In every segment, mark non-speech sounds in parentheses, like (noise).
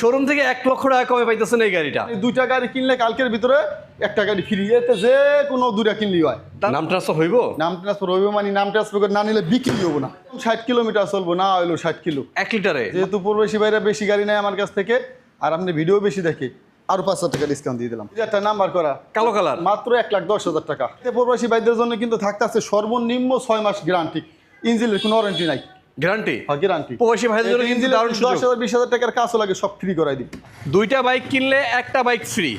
Showroom থেকে এক লক্ষ টাকা কমে পাইতেছেন এই গাড়িটা। দুইটা গাড়ি কিনলে কালকের ভিতরে একটা গাড়ি ফ্রি এতে যে কোনো দুইটা কিনলেই হয়। নাম ট্রান্সফার হইব? নাম ট্রান্সফার হইবে মানে নাম ট্রান্সফার করে না নিলে বিক্রি হব না। ষাট কিলোমিটার চলবো না হইল ষাট কিলো। এক লিটারে? যেহেতু পূর্বশী বাইরে বেশি গাড়ি নেয় আমার কাছ থেকে আর আপনি ভিডিও বেশি দেখে আরও পাঁচশো টাকা ডিসকাউন্ট দিয়ে দিলাম। একটা নাম্বার করা। কালো কালার? মাত্র এক লাখ দশ হাজার টাকা। প্রবাসী বাইদের জন্য কিন্তু থাকতে আছে সর্বনিম্ন ছয় মাস গ্যারান্টি ইঞ্জিনের কোনো ওয়ারেন্টি নাই। গ্যারান্টি গ্যারান্টি প্রবাসী ভাইদের জন্য কিন্তু দারুণ সুযোগ। হাজার বিশ হাজার টাকার কাজও লাগে সব ফ্রি করাই দিই দুইটা বাইক কিনলে একটা বাইক ফ্রি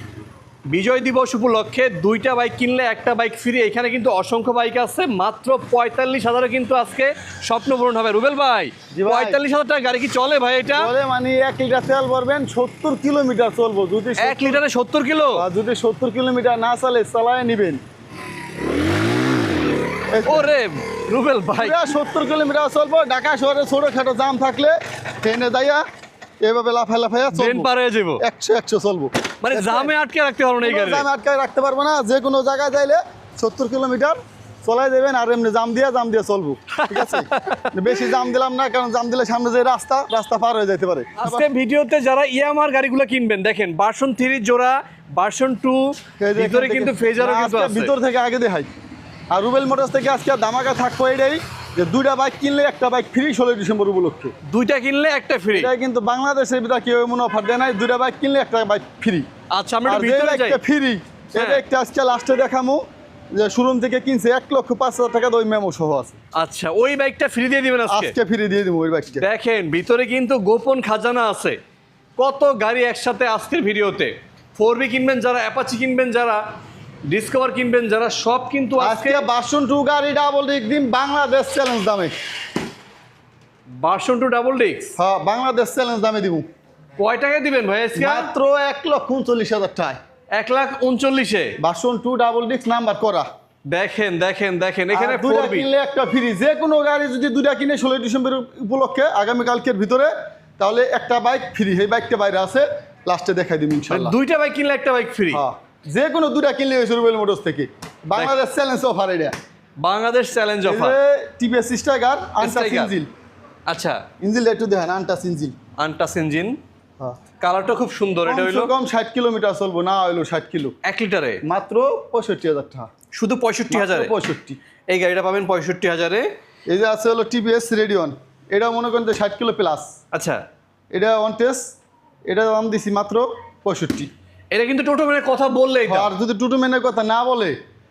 বিজয় দিবস উপলক্ষে দুইটা বাইক কিনলে একটা বাইক ফ্রি এখানে কিন্তু অসংখ্য বাইক আছে মাত্র পঁয়তাল্লিশ হাজারে কিন্তু আজকে স্বপ্ন পূরণ হবে। রুবেল ভাই পঁয়তাল্লিশ হাজার টাকা গাড়ি কি চলে ভাই এটা? মানে এক লিটার তেল ভরবেন সত্তর কিলোমিটার চলবো। যদি এক লিটারে সত্তর কিলো? যদি সত্তর কিলোমিটার না চলে চালায় নিবেন। ওরে রুবেল ভাই। সত্তর কিলোমিটার চলবো ঢাকা শহরে ছোটখাটো জাম থাকলে ট্রেনে যাইয়া এভাবে লাফাই লাফাইয়া ট্রেন পার হয়ে যাব একশো একশো চলবো। মানে জামে আটকে রাখতে পারব না এই গাড়ি। জাম আটকায় রাখতে পারব না যে কোনো জায়গায় যাইলে সত্তর কিলোমিটার চলাই দেবেন আর এমনি জাম দিয়ে জাম দিয়ে চলবো ঠিক আছে? (laughs) বেশি জাম দিলাম না কারণ জাম দিলে সামনে যে রাস্তা রাস্তা পার হয়ে যেতে পারে। আজকে ভিডিওতে যারা ইয়ামার গাড়িগুলো কিনবেন দেখেন ভার্সন থ্রি জোড়া ভার্সন টু ভিতরে কিন্তু ফেজারও কিন্তু ভিতর থেকে আগে দেখাই। আর রুবেল মোটরস থেকে আজকে ধামাকা থাকব এটাই যে দুইটা বাইক কিনলে একটা বাইক ফ্রি ষোলোই ডিসেম্বর উপলক্ষে। দুইটা কিনলে একটা ফ্রি এটা কিন্তু বাংলাদেশের ভিতরে কেউ এমন অফার দেয় নাই দুইটা বাইক কিনলে একটা বাইক ফ্রি আচ্ছা আমরা আর ভিতরে যাই। ফ্রি হ্যাঁ। এটা একটা আজকে লাস্টে দেখামু যে শোরুম থেকে কিনছে এক লক্ষ পাঁচ হাজার টাকা ওই মেমো সহ আছে। আচ্ছা ওই বাইকটা ফ্রি দিয়ে দিবেন আজকে? আজকে ফ্রি দিয়ে দিব ওই বাইকটা দেখেন ভিতরে কিন্তু গোপন খাজানা আছে। কত গাড়ি একসাথে আজকের ভিডিওতে। ফোর বি কিনবেন যারা অ্যাপাচি কিনবেন যারা ডিসকভার কিনবেন যারা সব কিন্তু আজকে বাসন টু গাড়ি ডাবল ডিক দিন বাংলাদেশ চ্যালেঞ্জ দামে। ভার্সন টু ডাবল ডিক্স হ্যাঁ বাংলাদেশ চ্যালেঞ্জ দামে দিব। কয় টাকায় দিবেন ভাই আজকে? মাত্র এক লক্ষ উনচল্লিশ হাজার টাকা এক লাখ উনচল্লিশে? বাসন টু ডাবল ডিস্ক নাম্বার করা। দেখেন দেখেন দেখেন এখানে দুইটা কিনলে একটা ফ্রি যে কোনো গাড়ি যদি দুইটা কিনে ষোলোই ডিসেম্বর উপলক্ষে আগামীকালকের ভিতরে তাহলে একটা বাইক ফ্রি এই বাইকটা বাইরে আছে লাস্টে দেখাই দিব ইনশাল্লাহ দুইটা বাইক কিনলে একটা বাইক ফ্রি হ্যাঁ। যে কোনো দুটা কিনলে হয়েছে রুবেল মোটরস থেকে। বাংলাদেশ চ্যালেঞ্জ অফার এটা। বাংলাদেশ চ্যালেঞ্জ অফার টিভিএস আনটাস Steiger। ইঞ্জিল আচ্ছা। ইঞ্জিল একটু দেখেন আনটাস ইঞ্জিল আনটাস ইঞ্জিন কালারটা খুব সুন্দর এটা হইল কম ষাট কিলোমিটার চলবো না হইল ষাট কিলো। এক লিটারে? মাত্র পঁয়ষট্টি হাজার টাকা। শুধু পঁয়ষট্টি হাজারে? পঁয়ষট্টি। এই গাড়িটা পাবেন পঁয়ষট্টি হাজারে। এই যে আছে হলো টিভিএস রেডিয়ন এটা মনে করেন যে ষাট কিলো প্লাস আচ্ছা। এটা ওয়ান টেস্ট এটা দাম দিছি মাত্র পঁয়ষট্টি। এটা কিন্তু টোটো ম্যানের কথা বললেই আর যদি টুটু মেনের কথা না বলে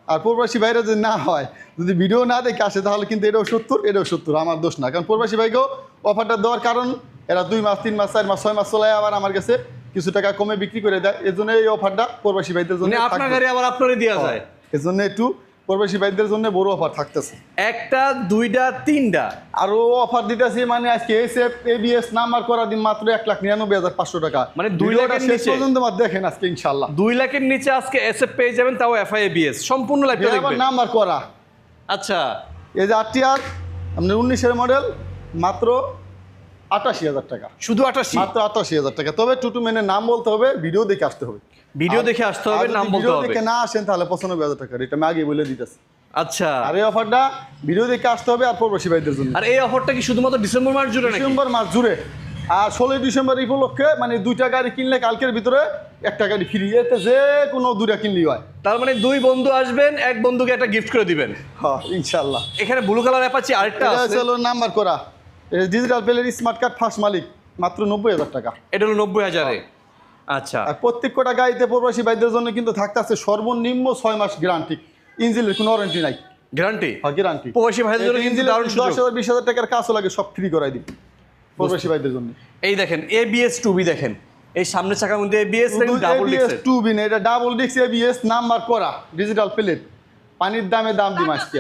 আর প্রবাসী ভাইরা যদি না হয় যদি ভিডিও না দেখে আসে তাহলে কিন্তু এটাও সত্তর এটাও সত্তর আমার দোষ না। কারণ প্রবাসী ভাইকেও অফারটা দেওয়ার কারণ এরা দুই মাস তিন মাস চার মাস ছয় মাস চলায় আবার আমার কাছে কিছু টাকা কমে বিক্রি করে দেয়। এজন্য জন্য এই অফারটা প্রবাসী ভাইদের জন্য মানে আপনার গাড়ি আবার আপনারই দেওয়া যায়। এজন্য জন্য একটু প্রবাসী ভাইদের জন্য বড় অফার থাকতেছে। একটা দুইটা তিনটা। আরও অফার দিতেছি মানে আজকে এসএফ এবিএস নাম্বার করা দিন মাত্র এক লাখ নিরানব্বই হাজার পাঁচশো টাকা। মানে দুই লাখের শেষ? পর্যন্ত দেখেন আজকে ইনশাল্লাহ দুই লাখের নিচে আজকে এসএফ পেয়ে যাবেন তাও এফআই বিএস সম্পূর্ণ দেখবেন। নাম্বার করা। আচ্ছা। এই যে আটটি আর আপনার উনিশের মডেল মাত্র আটাশি হাজার টাকা। শুধু আটাশি? মাত্র আটাশি হাজার টাকা। তবে টুটু মেনে নাম বলতে হবে ভিডিও দেখে আসতে হবে। ভিডিও দেখে আসতে হবে নাম বলতে ভিডিও হবে। দেখে না আসেন তাহলে পঁচানব্বই হাজার টাকা এটা আমি আগে বলে দিতেছি। আচ্ছা। আর এই অফারটা ভিডিও দেখে আসতে হবে আর প্রবাসী ভাইদের জন্য। আর এই অফারটা কি শুধুমাত্র ডিসেম্বর মাস জুড়ে নাকি? ডিসেম্বর মাস জুড়ে। আর ষোলোই ডিসেম্বর উপলক্ষে মানে দুইটা গাড়ি কিনলে কালকের ভিতরে একটা গাড়ি ফ্রি এতে যে কোনো দুইটা কিনলেই হয়। তার মানে দুই বন্ধু আসবেন এক বন্ধুকে একটা গিফট করে দিবেন। হ্যাঁ ইনশাল্লাহ এখানে ব্লু কালার অ্যাপাচি আরেকটা আছে। হলো নাম্বার করা। Digital player smart card first মালিক মাত্র নব্বই হাজার টাকা। এটা হলো নব্বই হাজারে। আচ্ছা। আর প্রত্যেক কটা গাড়িতে প্রবাসী ভাইদের জন্য কিন্তু থাকতে আছে সর্বনিম্ন ছয় মাস গ্যারান্টি ইঞ্জিনের কোনো ওয়ারেন্টি নাই। গ্যারান্টি হ্যাঁ গ্যারান্টি প্রবাসী ভাইদের জন্য দারুণ দশ হাজার বিশ হাজার টাকার কাজও লাগে সব ফ্রি করাই দিই প্রবাসী ভাইদের জন্য। এই দেখেন এবিএস টু বি দেখেন। এই সামনের চাকার মধ্যে এবিএস ডাবল এবিএস ডিক্সের টু বিন এটা ডাবল ডিক্স এবিএস নাম্বার করা ডিজিটাল প্লেট পানির দামে দাম দিম আজকে।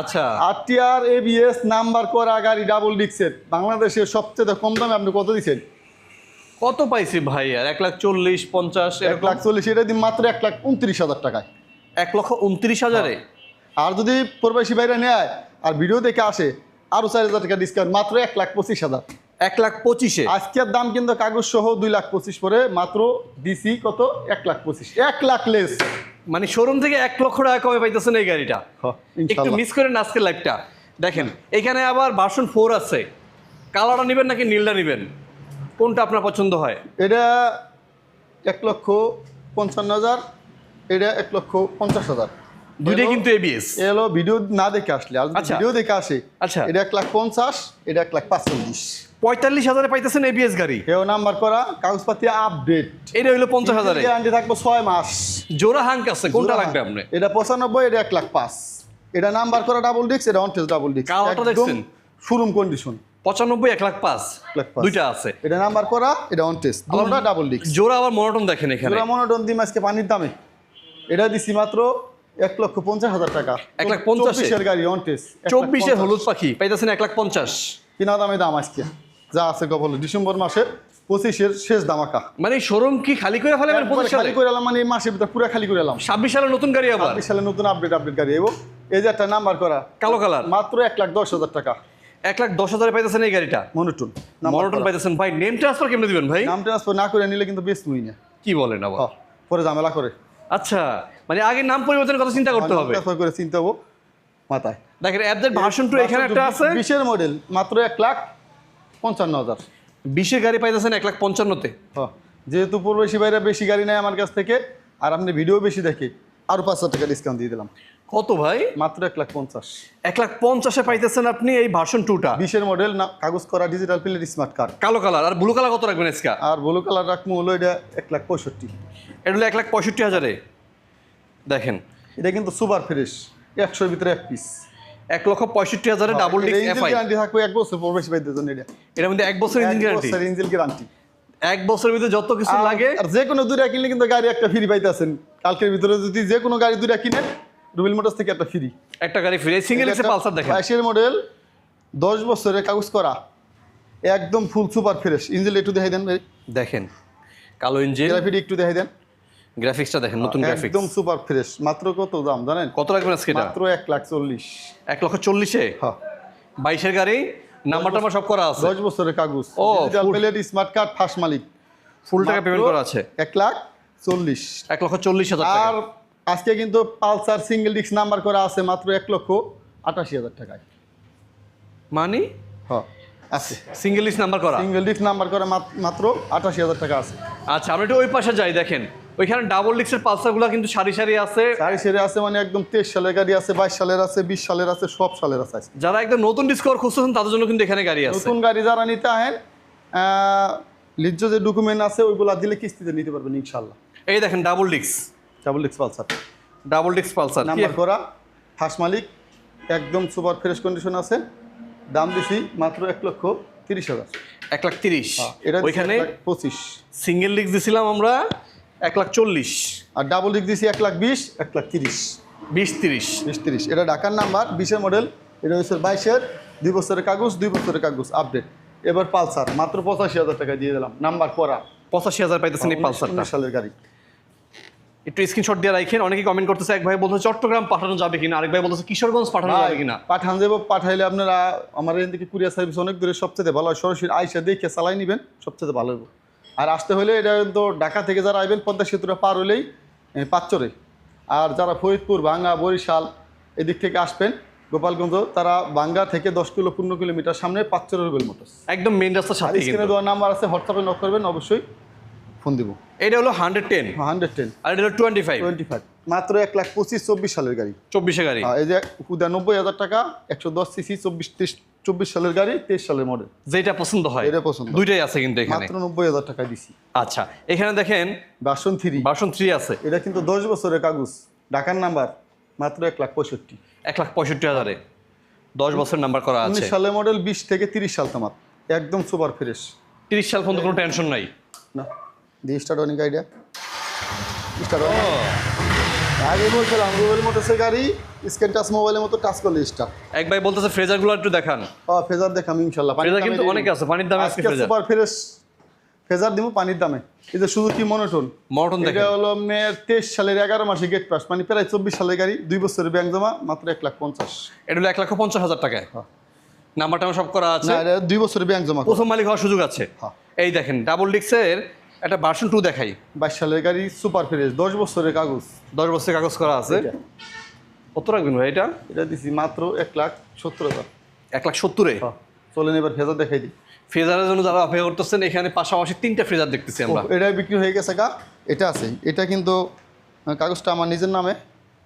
আচ্ছা। আরটিআর এবিএস নাম্বার করা গাড়ি ডাবল ডিক্সের বাংলাদেশের সবচেয়ে কম দামে আপনি কত দিচ্ছেন? কত পাইছি ভাই আর? এক লাখ চল্লিশ পঞ্চাশ এক লাখ চল্লিশ এটা দিন মাত্র এক লাখ উনত্রিশ হাজার টাকায়। এক লক্ষ উনত্রিশ হাজারে? আর যদি প্রবাসী বাইরে নেয় আর ভিডিও দেখে আসে আরও চার হাজার টাকা ডিসকাউন্ট মাত্র এক লাখ পঁচিশ হাজার। এক লাখ পঁচিশে? আজকের দাম কিন্তু কাগজ সহ দুই লাখ পঁচিশ পরে মাত্র ডিসি কত? এক লাখ পঁচিশ। এক লাখ লেস মানে শোরুম থেকে এক লক্ষ টাকা কমে পাইতেছেন এই গাড়িটা। একটু মিস করেন আজকের লাইফটা দেখেন এখানে আবার ভার্সন ফোর আছে। কালারটা নেবেন নাকি নীলটা নেবেন? কোনটা আপনার পছন্দ হয়? এটা এক লক্ষ পঞ্চান্ন হাজার এটা এক লক্ষ পঞ্চাশ হাজার। দুইটাই কিন্তু এবিএস এ হলো ভিডিও না দেখে আসলে আচ্ছা। ভিডিও দেখে আসে আচ্ছা। এটা এক লাখ পঞ্চাশ এটা এক লাখ পাঁচচল্লিশ। পঁয়তাল্লিশ হাজারে পাইতেছেন এবিএস গাড়ি? কেউ নাম্বার করা কাগজপাতি আপডেট এটা হইল পঞ্চাশ হাজারে। গ্যারান্টি থাকব ছয় মাস। জোড়া হাঙ্ক আছে কোনটা লাগবে আপনার এটা পঁচানব্বই এটা এক লাখ পাঁচ। এটা নাম্বার করা ডাবল ডিস্ক এটা অনটেস ডাবল ডিস্ক দেখছেন? শোরুম কন্ডিশন পঁচানব্বই এক লাখ পাঁচ। দুইটা আছে। এটা নাম্বার করা এটা অনটেস দুটোটা ডাবল ডিস্ক জোড়া আবার মনোটন দেখেন এখানে। জোড়া মনোটন দিম আজকে পানির দামে। এটা দিছি মাত্র এক লক্ষ পঞ্চাশ হাজার টাকা। এক লাখ পঞ্চাশে? চব্বিশের গাড়ি অনটেস চব্বিশের হলুদ পাখি। পাইতেছেন এক লাখ পঞ্চাশ। কিনা দামে দাম আজকে। যা আছে কবল ডিসেম্বর মাসের পঁচিশের শেষ দামাকা মানে শোরুম কি খালি করে পঁচিশ খালি করে এলাম মানে এই মাসের ভিতরে পুরো খালি করে এলাম। ছাব্বিশ সালে নতুন গাড়ি আবার? ছাব্বিশ সালে নতুন আপডেট আপডেট গাড়ি। এবং এই যে একটা নাম্বার করা। কালো কালার। মাত্র এক লাখ দশ হাজার টাকা। এক লাখ দশ হাজারে পাইতেছেন এই গাড়িটা? মনোটুন মনোটন পাইতেছেন। ভাই নেম ট্রান্সফার কেমনে দিবেন ভাই? নাম ট্রান্সফার না করে নিলে কিন্তু মুই না। কি বলেন আবার? পরে ঝামেলা করে। আচ্ছা মানে আগে নাম পরিবর্তনের কথা চিন্তা করতে হবে। ট্রান্সফার করে চিন্তা হব মাথায়। দেখেন অ্যাপদের ভার্সন টু এখানে একটা আছে। বিশের মডেল মাত্র এক লাখ পঞ্চান্ন হাজার। বিশের গাড়ি পাইতেছেন এক লাখ পঞ্চান্নতে। যেহেতু পূর্বশী বাইরে বেশি গাড়ি নেয় আমার কাছ থেকে আর আপনি ভিডিও বেশি দেখে আরও পাঁচশো টাকা ডিসকাউন্ট দিয়ে দিলাম। কত ভাই? মাত্র এক লাখ পঞ্চাশ। এক লাখ পঞ্চাশে পাইতেছেন আপনি এই ভার্সন টুটা বিশের মডেল না কাগজ করা ডিজিটাল প্লেট স্মার্ট কার্ড কালো কালার আর ব্লু কালার কত রাখবেন এসকা আর ব্লু কালার রাখব হলো এটা এক লাখ পঁয়ষট্টি। এটা হলো এক লাখ পঁয়ষট্টি হাজারে। দেখেন। এটা কিন্তু সুপার ফ্রেশ একশোর ভিতরে এক পিস এক লক্ষ পঁয়ষট্টি হাজারে ডাবল ডিস্ক এফআই গ্যারান্টি থাকবে এক বছর প্রবেশ পাইতে জন্য এটা। এটার মধ্যে এক বছর ইঞ্জিন এক বছর ইঞ্জিন গ্যারান্টি এক বছরের ভিতরে যত কিছু লাগে। আর যে কোনো দুইটা কিনলে কিন্তু গাড়ি একটা ফ্রি পাইতেছেন। কালকের ভিতরে যদি যে কোনো গাড়ি দুইটা কিনেন রুবেল মোটরস থেকে একটা ফ্রি একটা গাড়ি ফ্রি সিঙ্গেল এক্সে পালসার দেখেন। বাইশের মডেল দশ বছরের কাগজ করা একদম ফুল সুপার ফ্রেশ ইঞ্জিন একটু দেখাই দেন দেখেন কালো ইঞ্জিন গ্রাফিটি একটু দেখাই দেন। গ্রাফিক্সটা দেখেন নতুন গ্রাফিক্স একদম সুপার ফ্রেশ মাত্র কত দাম জানেন? কত রাখবেন আজকে এটা? মাত্র এক লাখ চল্লিশ। এক লক্ষ চল্লিশে? হ্যাঁ। বাইশের গাড়ি নাম্বার টাম্বার সব করা আছে। দশ বছরের কাগজ। ও, প্লেট স্মার্ট কার্ড ফার্স্ট মালিক। ফুল টাকা পেমেন্ট করা আছে। এক লাখ চল্লিশ। এক লক্ষ চল্লিশ হাজার টাকা। আর আজকে কিন্তু পালসার সিঙ্গেল ডিস্ক নাম্বার করা আছে মাত্র এক লক্ষ আটাশি হাজার টাকায়। মানে? হ্যাঁ আছে। সিঙ্গেল লিস্ট নাম্বার করা? সিঙ্গেল ডিস্ক নাম্বার করা মাত- মাত্র আটাশি হাজার টাকা আছে। আচ্ছা আমরা একটু ওই পাশে যাই দেখেন। ওইখানে ডাবল ডিস্কের পালসারগুলো কিন্তু সারি সারি আছে। গাড়ি সেরে আছে মানে একদম তেইশ সালের গাড়ি আছে বাইশ সালের আছে বিশ সালের আছে সব সালের আছে যারা একদম নতুন ডিসকভার খুঁজতেছেন তাদের জন্য কিন্তু এখানে গাড়ি আছে। নতুন গাড়ি যারা নিতে আহেন লিজ্জ যে ডকুমেন্ট আছে ওইগুলা দিলে কিস্তিতে নিতে পারবেন ইনশাল্লাহ এই দেখেন double disc double disc Pulsar double disc Pulsar number করা ফার্স্ট মালিক একদম সুপার ফ্রেশ কন্ডিশন আছে। দাম দিছি মাত্র এক লক্ষ তিরিশ হাজার। এক লাখ তিরিশ। এটা দিছি ওইখানে পঁচিশ। সিঙ্গেল ডিস্ক দিছিলাম আমরা এক লাখ চল্লিশ। আর ডাবল ডিস্ক দিছি এক লাখ বিশ এক লাখ তিরিশ। বিশ তিরিশ। বিশ তিরিশ। এটা ঢাকার নাম্বার বিশের মডেল এটা হচ্ছে বাইশের দুই বছরের কাগজ দুই বছরের কাগজ আপডেট এবার পালসার মাত্র পঁচাশি হাজার টাকা দিয়ে দিলাম। নাম্বার করা পঁচাশি হাজার পাইতেছেন এই পালসার সালের গাড়ি। একটু স্ক্রিনশট দিয়ে রাখেন। অনেকে কমেন্ট করতেছে এক ভাই বলছে চট্টগ্রাম পাঠানো যাবে কিনা? আরেক ভাই বলছে কিশোরগঞ্জ পাঠানো যাবে কিনা? পাঠান যাব পাঠাইলে আপনারা আমার এখান থেকে কুরিয়ার সার্ভিস অনেক দূরে সবচেয়ে ভালো হয়। সরাসরি আইসা দেখে চালাই নেবেন সবচেয়ে ভালো হবে আর আসতে হলে এটা তো ঢাকা থেকে যারা আইবেন পদ্মা সেতুটা পার হলেই পাঁচচরে। আর যারা ফরিদপুর ভাঙ্গা বরিশাল এদিক থেকে আসবেন গোপালগঞ্জ তারা বাঙ্গা থেকে দশ কিলো পনেরো কিলোমিটার সামনে পাঁচচরের রুবেল মোটরস। একদম মেন রাস্তার সাথে স্ক্রিনে দেওয়ার নাম্বার আছে হোয়াটসঅ্যাপে নক করবেন অবশ্যই। ফোন দিব। এটা হলো হান্ড্রেড টেন। Hundred ten. আর এটা হলো টোয়েন্টি ফাইভ। Twenty five. মাত্র এক লাখ পঁচিশ চব্বিশ সালের গাড়ি। চব্বিশে গাড়ি। হ্যাঁ, এই যে হুদা নব্বই হাজার টাকা একশো দশ সিসি চব্বিশ তেইশ চব্বিশ সালের গাড়ি তেইশ সালের মডেল যেটা পছন্দ হয়। এটা পছন্দ। দুইটাই আছে কিন্তু এখানে। মাত্র নব্বই হাজার টাকা দিছি। আচ্ছা এখানে দেখেন বাসন থ্রি বাসন থ্রি আছে। এটা কিন্তু দশ বছরের কাগজ। ঢাকার নাম্বার মাত্র এক লাখ পঁয়ষট্টি। এক লাখ পঁয়ষট্টি হাজারে। দশ বছর নাম্বার করা আছে। উনিশ সালের মডেল বিশ থেকে তিরিশ সাল তোমার। একদম সুপার ফ্রেশ তিরিশ সাল পর্যন্ত কোনো টেনশন নাই। না। দিয়ে স্টার্ট অনেক আইডিয়া স্টার্ট আগে বলছিলাম গুগল মোটরসের গাড়ি স্ক্যান টাচ মোবাইলের মতো টাচ করলে স্টার্ট এক ভাই বলতেছে ফ্রেজারগুলো একটু দেখান। হ্যাঁ ফ্রেজার দেখাম ইনশাল্লাহ। পানির ফ্রেজার দামে কিন্তু অনেক আছে পানির দামে আজকে ফ্রেজার সুপার ফ্রেশ ফেজার দিব পানির দামে। এই যে শুধু কি মনোটন মটন এটা হলো আপনার তেইশ সালের এগারো মাসে গেট পাস মানে প্রায় চব্বিশ সালের গাড়ি দুই বছরের ব্যাংক জমা মাত্র এক লাখ পঞ্চাশ। এটা হলো এক লক্ষ পঞ্চাশ হাজার টাকায়। হ্যাঁ। নাম্বার টাম্বার সব করা আছে। না দুই বছরের ব্যাংক জমা প্রথম মালিক হওয়ার সুযোগ আছে। হ্যাঁ। এই দেখেন ডাবল ডিক্সের একটা ভার্সন টু দেখাই। বাইশ সালের গাড়ি সুপার ফ্রেশ দশ বছরের কাগজ। দশ বছর কাগজ করা আছে। কত রাখবেন ভাই এটা? এটা দিছি মাত্র এক লাখ সত্তর হাজার। এক লাখ সত্তরে হ্যাঁ। চলেন এবার ফেজার দেখাই দিই। ফ্রেজারের জন্য যারা অপেক্ষা করতেছেন এখানে পাশাপাশি তিনটা ফ্রেজার দেখতেছি আমরা। এটা বিক্রি হয়ে গেছে গা। এটা আছে। এটা কিন্তু কাগজটা আমার নিজের নামে।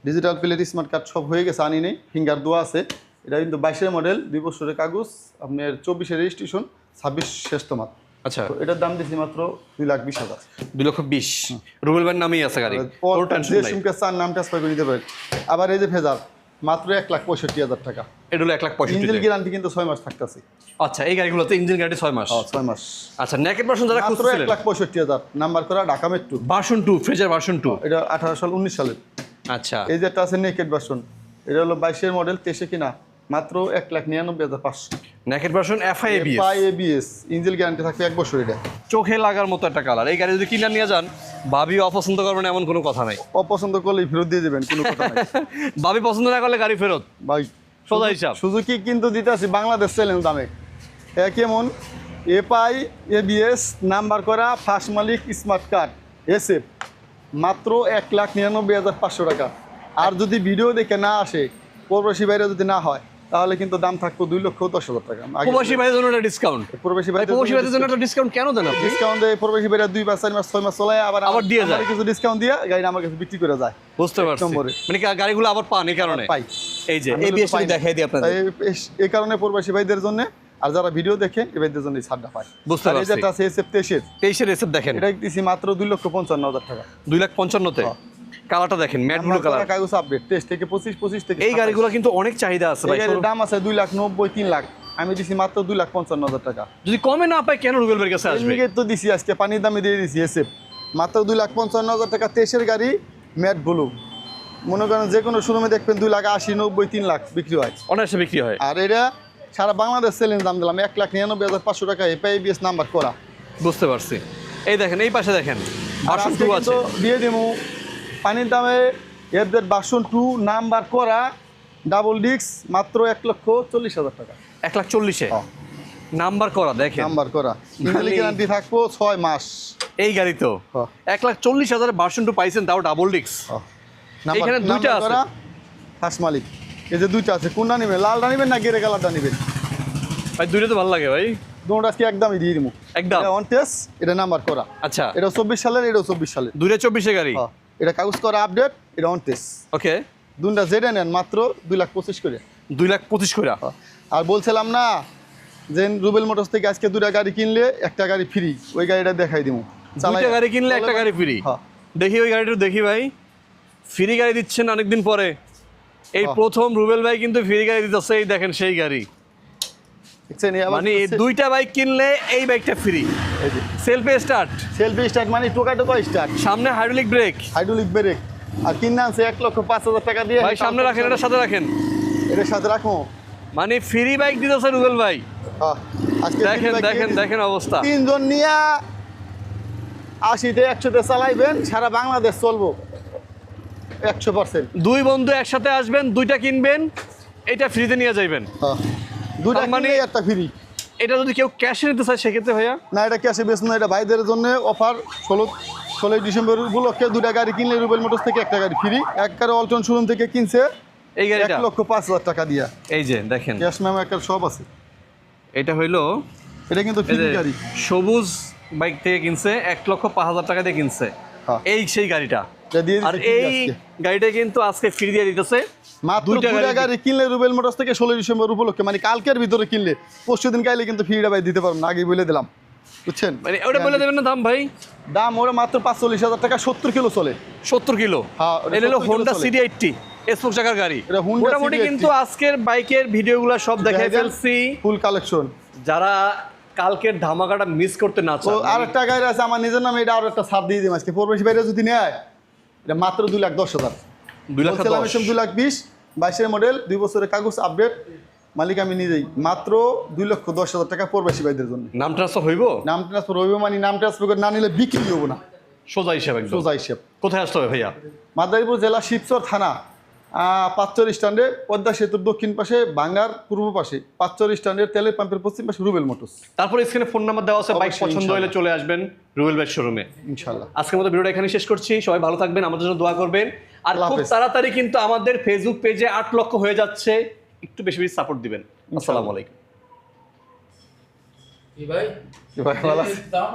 ডিজিটাল প্লেট স্মার্ট কার্ড সব হয়ে গেছে আনি নেই। ফিঙ্গার দেওয়া আছে। এটা কিন্তু বাইশের মডেল দুই বছরের কাগজ। আপনার চব্বিশের রেজিস্ট্রেশন ছাব্বিশ শেষ মাত আচ্ছা। তো এটার দাম দিচ্ছি মাত্র দুই লাখ বিশ হাজার। দুই লক্ষ বিশ। রুবেল ভাইয়ের নামেই আছে গাড়ি। যে চার নাম ট্রান্সফার করে নিতে পারেন। আবার এই যে ফেজার মাত্র এক লাখ পঁয়ষট্টি হাজার টাকা। এটা হলো এক লাখ পঁয়ষট্টি ইঞ্জিন গ্যারান্টি কিন্তু ছয় মাস থাকতেছে আচ্ছা এই গাড়িগুলোতে ইঞ্জিন গ্যারান্টি ছয় মাস। ছয় মাস। আচ্ছা নেকেট ভার্সন যারা মাত্র এক লাখ পঁয়ষট্টি হাজার। নাম্বার করা Dhaka metro version two Fraser version two এটা আঠারো সাল উনিশ সালের। আচ্ছা। এই যেটা আছে নেকেড ভার্সন এটা হলো বাইশের মডেল তেইশে কিনা। মাত্র এক লাখ নিরানব্বই হাজার পাঁচশো। নেকেট ভার্সন এফআই এবিএস পাই এবিএস ইঞ্জিন গ্যারান্টি থাকবে এক বছর এটা। চোখে লাগার মতো একটা কালার এই গাড়ি যদি কিনে নিয়ে যান ভাবি অপছন্দ করবেন এমন কোনো কথা নাই। অপছন্দ করলে ফেরত দিয়ে দেবেন কোনো কথা নাই। (laughs) ভাবি পছন্দ না করলে গাড়ি ফেরত। ভাই সোজা হিসাব। সুজুকি কিন্তু দিতে আছি বাংলাদেশ চ্যালেঞ্জ দামে। এ কেমন? এপাই এবিএস নাম্বার করা ফার্স্ট মালিক স্মার্ট কার্ড এসএফ মাত্র এক লাখ নিরানব্বই হাজার পাঁচশো টাকা। আর যদি ভিডিও দেখে না আসে প্রবাসী বাইরে যদি না হয় তাহলে কিন্তু দাম থাকতো দুই লক্ষ দশ হাজার টাকা। প্রবাসী ভাইয়ের জন্য একটা ডিসকাউন্ট প্রবাসী ভাই প্রবাসী ভাইদের জন্য একটা ডিসকাউন্ট কেন দেন ডিসকাউন্ট দেয় প্রবাসী বাইরে দুই মাস চার মাস ছয় মাস চলায় আবার আবার দিয়ে যায়। কিছু ডিসকাউন্ট দিয়ে গাড়ি আমার কাছে বিক্রি করে যায়। বুঝতে পারছি। মানে গাড়িগুলো আবার পান এই কারণে? পাই। এই যে এবিএস দেখাই দিই আপনাদের। এই- কারণে প্রবাসী ভাইদের জন্য আর যারা ভিডিও দেখে এই ভাইদের জন্য ছাড়টা পায় বুঝতে পারছি। যেটা আছে এসএফ তেইশের। তেইশের রেসেপ দেখেন। এটা দিছি মাত্র দুই লক্ষ পঞ্চান্ন হাজার টাকা। দুই লাখ পঞ্চান্নতে? হ্যাঁ। কালারটা দেখেন ম্যাট ব্লু কালার কাগজ আপডেট তেইশ থেকে পঁচিশ পঁচিশ থেকে এই গাড়িগুলো কিন্তু অনেক চাহিদা আছে ভাই গাড়ির দাম আছে দুই লাখ নব্বই তিন লাখ। আমি দিছি মাত্র দুই লাখ পঞ্চান্ন হাজার টাকা। যদি কমে না পায় কেন রুবেল ভাইয়ের কাছে আসবে? তো দিছি আজকে পানির দামে দিয়ে দিছি এসএফ। মাত্র দুই লাখ পঞ্চান্ন হাজার টাকা তেইশের গাড়ি ম্যাট ব্লু মনে করেন যে কোনো শোরুমে দেখবেন দুই লাখ আশি নব্বই তিন লাখ বিক্রি হয়। অনায়াসে বিক্রি হয়। আর এটা সারা বাংলাদেশ চ্যালেঞ্জ দাম দিলাম এক লাখ নিরানব্বই হাজার পাঁচশো টাকা এপিআইবিএস নাম্বার করা। বুঝতে পারছি। এই দেখেন এই পাশে দেখেন আর ভার্সন আজকে টু আছে। দিয়ে দেবো পানির দামে এফদের বাসন টু নাম্বার করা ডাবল ডিক্স মাত্র এক লক্ষ চল্লিশ হাজার টাকা। এক লাখ চল্লিশে? হ্যাঁ। নাম্বার করা দেখেন। নাম্বার করা। ইঞ্জিন মানে- গ্যারান্টি থাকব ছয় মাস। এই গাড়ি তো? হ্যাঁ। এক লাখ চল্লিশ হাজার ভার্সন টু পাইছেন তাও ডাবল ডিক্স নাম্বার এখানে দুইটা আছে। করা ফার্স্ট মালিক। এই যে দুইটা আছে কোনটা নেবেন? লালটা নেবেন না গেরে কালারটা নেবেন? ভাই দুইটা তো ভালো লাগে ভাই। দুটো আজকে একদমই দিয়ে দিব একদম? অন টেস্ট এটা নাম্বার করা। আচ্ছা। এটা চব্বিশ সালের এটাও চব্বিশ সালের। দুইটা চব্বিশে গাড়ি? হ্যাঁ। এটা কাগজ করা আপডেট এটা অন টেস্ট ওকে দুটা জেডে নেন মাত্র দুই লাখ পঁচিশ করে। দুই লাখ পঁচিশ করে। আর বলছিলাম না যে রুবেল মোটরস থেকে আজকে দুটা গাড়ি কিনলে একটা গাড়ি ফ্রি ওই গাড়িটা দেখাই দিব দুইটা গাড়ি কিনলে একটা গাড়ি ফ্রি হ্যাঁ। দেখি ওই গাড়িটা দেখি ভাই। ফ্রি গাড়ি দিচ্ছেন অনেকদিন পরে। এই হ্যাঁ। প্রথম রুবেল ভাই কিন্তু ফ্রি গাড়ি দিতেছে এই দেখেন সেই গাড়ি। মানে দুইটা বাইক কিনলে এই বাইকটা ফ্রি সেলফে স্টার্ট সেলফি স্টার্ট মানে টোকা টোকা স্টার্ট সামনে হাইড্রোলিক ব্রেক হাইড্রোলিক ব্রেক আর কিনে আনছে এক লক্ষ পাঁচ হাজার টাকা দিয়ে। ভাই সামনে রাখেন এটার সাথে রাখেন। এটার সাথে রাখো। মানে ফ্রি বাইক দিতেছে রুবেল ভাই। আজকে দেখেন দেখেন দেখেন অবস্থা। তিনজন নিয়ে আশিতে একশোতে চালাইবেন সারা বাংলাদেশ চলবো। একশো পার্সেন্ট দুই বন্ধু একসাথে আসবেন দুইটা কিনবেন এটা ফ্রিতে নিয়ে যাইবেন। দুটা মানে- একটা ফ্রি এটা যদি কেউ ক্যাশে নিতে চায় সেক্ষেত্রে ভাইয়া? না এটা ক্যাশে বেশ না এটা ভাইদের জন্য অফার ষোলো ষোলোই ডিসেম্বর উপলক্ষে দুটা গাড়ি কিনলে রুবেল মোটরস থেকে একটা গাড়ি ফ্রি এক একবারে অল্টন শোরুম থেকে কিনছে এই এক লক্ষ পাঁচ হাজার টাকা দিয়া। এই যে দেখেন। ক্যাশ ম্যাম একটা সব আছে। এটা হইল এটা কিন্তু ফ্রি গাড়ি। সবুজ বাইক থেকে কিনছে এক লক্ষ পাঁচ হাজার টাকা দিয়ে কিনছে। হ্যাঁ। এই সেই গাড়িটা। আর এই গাড়িটা কিন্তু আজকে ফ্রি দিয়ে দিতেছে। মাত্র দুইটা গাড়ি- কিনলে রুবেল মোটরস থেকে ডিসেম্বর উপলক্ষে মানে কালকের ভিতরে কিনলে পরশু দিন গাইলে কিন্তু ফ্রিটা ভাই দিতে পারব না আগে বলে দিলাম। বুঝছেন? মানে ওটা বলে দেবেন না দাম ভাই? দাম ওরা মাত্র পাঁচচল্লিশ হাজার টাকা সত্তর কিলো চলে। সত্তর কিলো? হ্যাঁ, এটা হলো হোন্ডা। সিডি এইটটি স্পোক চাকার গাড়ি। এটা মোটামুটি কিন্তু আজকের বাইকের ভিডিওগুলো সব দেখাই ফেলছি। ফুল কালেকশন যারা কালকের ধামাকাটা মিস করতে না আর একটা গাড়ি আছে আমার নিজের নামে এটা আরও একটা ছাড় দিয়ে দিই আজকে। পরবেশ বাইরে যদি নেয় এটা মাত্র দুই লাখ দশ হাজার। দুই লাখ দুই লাখ বিশ। বাইশের মডেল দুই বছরের কাগজ আপডেট মালিক আমি নিজেই। মাত্র দুই লক্ষ দশ হাজার টাকা প্রবাসী ভাইদের জন্য। নাম ট্রান্সফার হইব? নাম ট্রান্সফার হইব মানে নাম ট্রান্সফার করে না নিলে বিক্রি হব না। সোজা হিসাবে সোজা হিসেব। কোথায় আসতে হবে ভাইয়া? মাদারীপুর জেলা শিবচর থানা। পাঁচচর স্ট্যান্ডে পদ্মা সেতুর দক্ষিণ পাশে বাংলার পূর্ব পাশে। পাঁচচর স্ট্যান্ডের তেলের পাম্পের পশ্চিম পাশে রুবেল মোটরস। তারপরে স্ক্রিনে ফোন নাম্বার দেওয়া আছে বাইক পছন্দ হলে চলে আসবেন রুবেল বাইক শোরুমে। ইনশাল্লাহ। আজকের মতো ভিডিওটা এখানে শেষ করছি সবাই ভালো থাকবেন আমাদের জন্য দোয়া করবেন। আর খুব তাড়াতাড়ি কিন্তু আমাদের ফেসবুক পেজে আট লক্ষ হয়ে যাচ্ছে একটু বেশি বেশি সাপোর্ট দিবেন। আসসালামু আলাইকুম। ভাই? ভাই ভালো আছে? দাম